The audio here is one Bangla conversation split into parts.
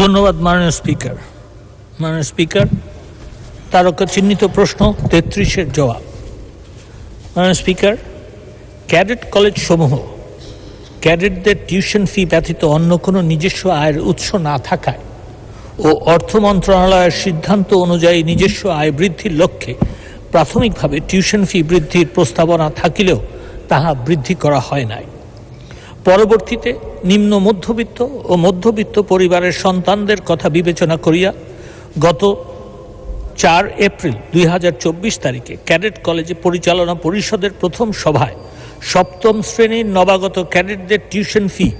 ধন্যবাদ, মাননীয় স্পিকার। মাননীয় স্পিকার, তারকা চিহ্নিত প্রশ্ন, তেত্রিশের জবাব। মাননীয় স্পিকার, ক্যাডেট কলেজ সমূহ ক্যাডেটদের টিউশন ফি ব্যতীত অন্য কোনো নিজস্ব আয়ের উৎস না থাকায় ও অর্থ মন্ত্রণালয়ের সিদ্ধান্ত অনুযায়ী নিজস্ব আয় বৃদ্ধির লক্ষ্যে প্রাথমিকভাবে টিউশন ফি বৃদ্ধির প্রস্তাবনা থাকিলেও তাহা বৃদ্ধি করা হয় নাই। পরবর্তীতে নিম্ন মধ্যবিত্ত ও মধ্যবিত্ত পরিবারের সন্তানদের কথা বিবেচনা করিয়া গত চার এপ্রিল দুই হাজার চব্বিশ তারিখে ক্যাডেট কলেজে পরিচালনা পরিষদের প্রথম সভায় সপ্তম শ্রেণির নবাগত ক্যাডেটদের টিউশন ফি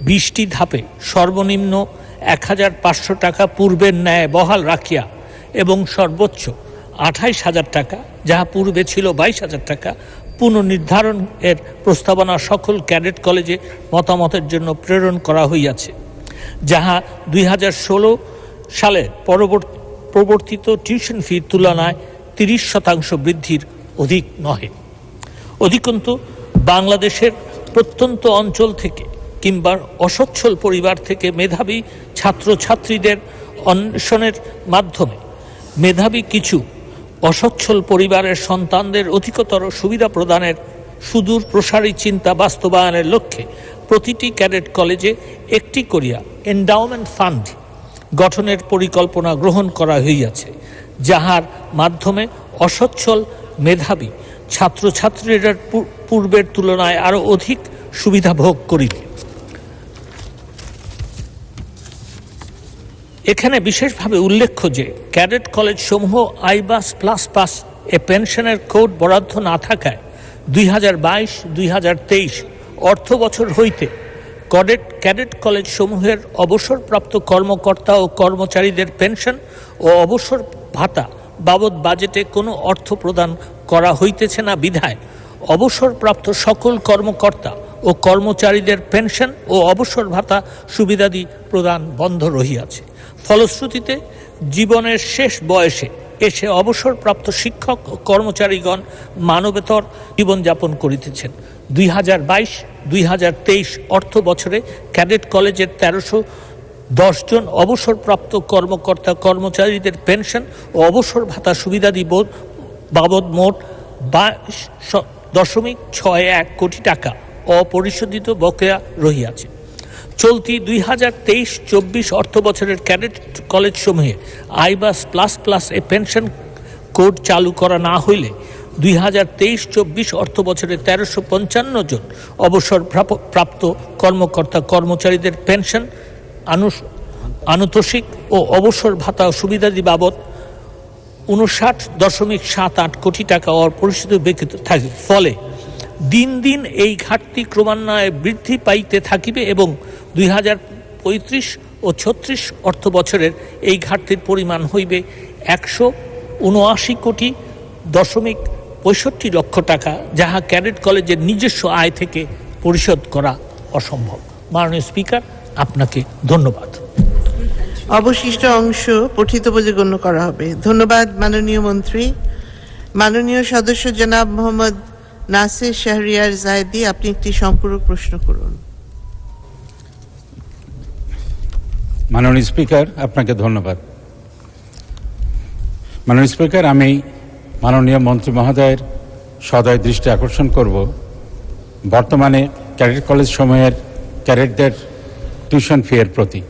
বিশটি ধাপে সর্বনিম্ন এক হাজার পাঁচশো টাকা পূর্বের ন্যায় বহাল রাখিয়া এবং সর্বোচ্চ আঠাইশ হাজার টাকা, যাহা পূর্বে ছিল বাইশ হাজার টাকা পুনর্নির্ধারণ এর প্রস্তাবনা সকল ক্যাডেট কলেজে মতামতের জন্য প্রেরণ করা হইয়াছে, যাহা দুই হাজার ষোলো সালে পরবর্তী, প্রবর্তিত টিউশন ফির তুলনায় তিরিশ শতাংশ বৃদ্ধির অধিক নহে। অধিকন্তু, বাংলাদেশের প্রত্যন্ত অঞ্চল থেকে কিংবা অসচ্ছল পরিবার থেকে মেধাবী ছাত্রছাত্রীদের অন্বেষণের মাধ্যমে মেধাবী কিছু অসচ্ছল পরিবারের সন্তানদের অধিকতর সুবিধা প্রদানের সুদূর প্রসারী চিন্তা বাস্তবায়নের লক্ষ্যে প্রতিটি ক্যাডেট কলেজে একটি করিয়া এন্ডাওমেন্ট ফান্ড গঠনের পরিকল্পনা গ্রহণ করা হইয়াছে, যাহার মাধ্যমে অসচ্ছল মেধাবী ছাত্রছাত্রীরা পূর্বের তুলনায় আরও অধিক সুবিধা ভোগ করিবে। এখানে বিশেষভাবে উল্লেখ্য যে, ক্যাডেট কলেজ সমূহ আইবাস প্লাস পাস এ পেনশনের কোড বরাদ্দ না থাকায় দুই হাজার বাইশ, দুই হাজার তেইশ অর্থ বছর হইতে কডেট ক্যাডেট কলেজ সমূহের অবসরপ্রাপ্ত কর্মকর্তা ও কর্মচারীদের পেনশন ও অবসর ভাতা বাবদ বাজেটে কোনো অর্থ প্রদান করা হইতেছে না বিধায় অবসরপ্রাপ্ত সকল কর্মকর্তা ও কর্মচারীদের পেনশন ও অবসর ভাতা সুবিধাদি প্রদান বন্ধ রহিয়াছে। ফলশ্রুতিতে জীবনের শেষ বয়সে এসে অবসরপ্রাপ্ত শিক্ষক ও কর্মচারীগণ মানবেতর জীবনযাপন করিতেছেন। দুই হাজার বাইশ, দুই হাজার তেইশ অর্থ বছরে ক্যাডেট কলেজের তেরোশো জন অবসরপ্রাপ্ত কর্মকর্তা কর্মচারীদের পেনশন ও অবসর ভাতা সুবিধাদি বোধ- বাবদ মোট বাইশ দশমিক ছয় এক কোটি টাকা। অপরিশোধিত বকেয়া রহিয়াছে। চলতি দুই হাজার তেইশ চব্বিশ অর্থ বছরের ক্যাডেট কলেজ সমূহে আইবাস প্লাস প্লাস এ পেনশন কোড চালু করা না হইলে দুই হাজার তেইশ চব্বিশ অর্থ বছরে তেরোশো পঞ্চান্ন জন অবসর প্রাপ্ত কর্মকর্তা কর্মচারীদের পেনশন আনুষ আনুতোষিক ও অবসর ভাতা সুবিধাদি বাবদ উনষাট দশমিক সাত আট কোটি টাকা অপরিশোধিত ব্যক্তিত থাকে। ফলে দিন দিন এই ঘাটতি ক্রমান্বয়ে বৃদ্ধি পাইতে থাকিবে এবং দুই হাজার পঁয়ত্রিশ ও ছত্রিশ অর্থ বছরের এই ঘাটতির পরিমাণ হইবে একশো উনআশি কোটি দশমিক পঁয়ষট্টি লক্ষ টাকা, যাহা ক্যাডেট কলেজের নিজস্ব আয় থেকে পরিশোধ করা অসম্ভব। মাননীয় স্পিকার, আপনাকে ধন্যবাদ। অবশিষ্ট অংশ পঠিত বলে গণ্য করা হবে। ধন্যবাদ, মাননীয় মন্ত্রী। মাননীয় সদস্য জনাব মোহাম্মদ নাসির শাহরিয়ার জায়দি, আপনি একটি সম্পূরক প্রশ্ন করুন। মাননীয় স্পিকার, আপনাকে ধন্যবাদ। মাননীয় স্পিকার, আমি মাননীয় মন্ত্রী মহোদয়ের সদয় দৃষ্টি আকর্ষণ করব। বর্তমানে ক্যাডেট কলেজ সময়ের ক্যাডেটদের টিউশন ফি এর প্রতি।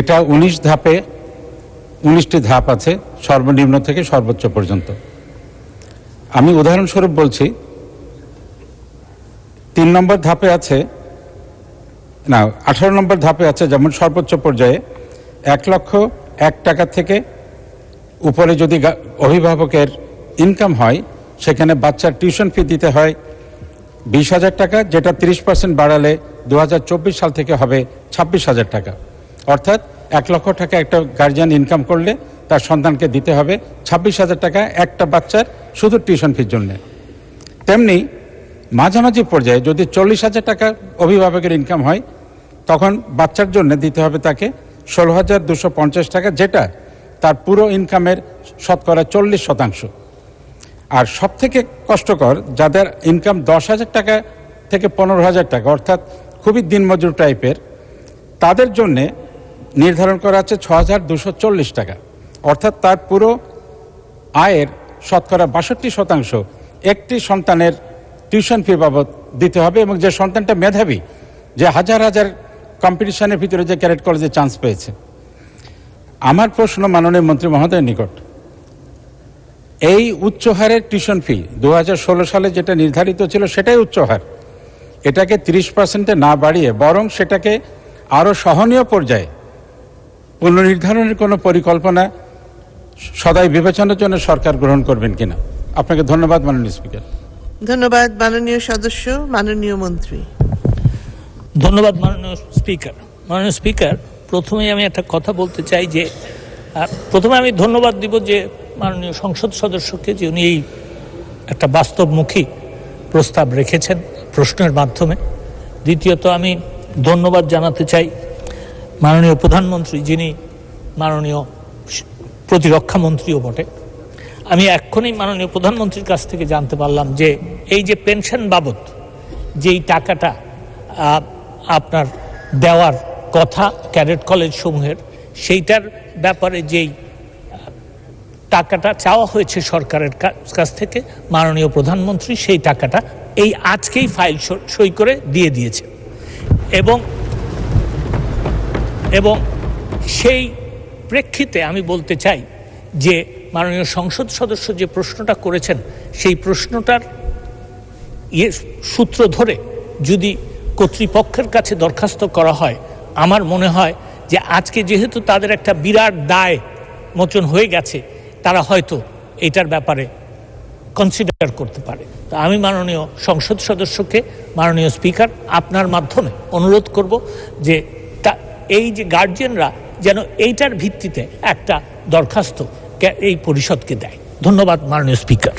এটা উনিশ ধাপে, উনিশটি ধাপ আছে, সর্বনিম্ন থেকে সর্বোচ্চ পর্যন্ত। আমি উদাহরণস্বরূপ বলছি, তিন নম্বর ধাপে আছে, না, আঠারো নম্বর ধাপে আছে যেমন সর্বোচ্চ পর্যায়ে, এক লক্ষ এক টাকা থেকে উপরে যদি অভিভাবকের ইনকাম হয়, সেখানে বাচ্চার টিউশন ফি দিতে হয় বিশ হাজার টাকা, যেটা তিরিশ পার্সেন্ট বাড়ালে দু হাজার চব্বিশ সাল থেকে হবে ছাব্বিশ হাজার টাকা। অর্থাৎ এক লক্ষ টাকা একটা গার্জিয়ান ইনকাম করলে তার সন্তানকে দিতে হবে। ছাব্বিশ হাজার টাকা একটা বাচ্চার শুধু টিউশন ফির জন্যে। তেমনি মাঝামাঝি পর্যায়ে যদি চল্লিশ হাজার টাকা অভিভাবকের ইনকাম হয়, তখন বাচ্চার জন্য দিতে হবে তাকে ষোলো হাজার দুশো পঞ্চাশ টাকা, যেটা তার পুরো ইনকামের শতকরা চল্লিশ শতাংশ। আর সব থেকে কষ্টকর, যাদের ইনকাম দশ হাজার টাকা থেকে পনেরো হাজার টাকা, অর্থাৎ খুবই দিনমজুর টাইপের তাদের জন্যে নির্ধারণ করা আছে ছ হাজার দুশো চল্লিশ টাকা। অর্থাৎ তার পুরো আয়ের শতকরা বাষট্টি শতাংশ একটি সন্তানের টিউশন ফি বাবদ দিতে হবে এবং যে সন্তানটা মেধাবী, যে হাজার হাজার কম্পিটিশনের ভিতরে যে ক্যারেট কলেজে চান্স পেয়েছে। আমার প্রশ্ন মাননীয় মন্ত্রী মহোদয়ের নিকট, এই উচ্চ হারের টিউশন ফি দু হাজার ষোলো সালে যেটা নির্ধারিত ছিল সেটাই উচ্চ হার। এটাকে তিরিশ পার্সেন্টে না বাড়িয়ে বরং সেটাকে আরও সহনীয় পর্যায়ে পুনর্নির্ধারণের কোনো পরিকল্পনা সদাই বিবেচনার জন্য সরকার গ্রহণ করবেন কিনা? আপনাকে ধন্যবাদ মাননীয় স্পিকার। ধন্যবাদ মাননীয় সদস্য মাননীয় মন্ত্রী। ধন্যবাদ মাননীয় স্পিকার। মাননীয় স্পিকার প্রথমেই আমি একটা কথা বলতে চাই যে প্রথমে আমি ধন্যবাদ দিব যে মাননীয় সংসদ সদস্যকে যে উনি এই একটা বাস্তবমুখী প্রস্তাব রেখেছেন প্রশ্নের মাধ্যমে। দ্বিতীয়ত আমি ধন্যবাদ জানাতে চাই মাননীয় প্রধানমন্ত্রী যিনি মাননীয় প্রতিরক্ষা মন্ত্রীও বটে। আমি এক্ষুনি মাননীয় প্রধানমন্ত্রীর কাছ থেকে জানতে পারলাম যে, এই যে পেনশন বাবদ, যেই টাকাটা আপনার দেওয়ার কথা ক্যাডেট কলেজ সমূহের, সেইটার ব্যাপারে যেই টাকাটা চাওয়া হয়েছে সরকারের কাছ থেকে, মাননীয় প্রধানমন্ত্রী সেই টাকাটা এই আজকেই ফাইল সই করে দিয়ে দিয়েছে। এবং এবং সেই প্রেক্ষিতে আমি বলতে চাই যে মাননীয় সংসদ সদস্য যে প্রশ্নটা করেছেন, সেই প্রশ্নটার ইয়ে সূত্র ধরে যদি কর্তৃপক্ষের কাছে দরখাস্ত করা হয়, আমার মনে হয় যে আজকে যেহেতু তাদের একটা বিরাট দায় মোচন হয়ে গেছে, তারা হয়তো এটার ব্যাপারে কনসিডার করতে পারে। তো আমি মাননীয় সংসদ সদস্যকে, মাননীয় স্পিকার আপনার মাধ্যমে অনুরোধ করব যে তা এই যে গার্জিয়ানরা যেন এইটার ভিত্তিতে একটা দরখাস্ত এই পরিষদকে দেয়। ধন্যবাদ মাননীয় স্পিকার।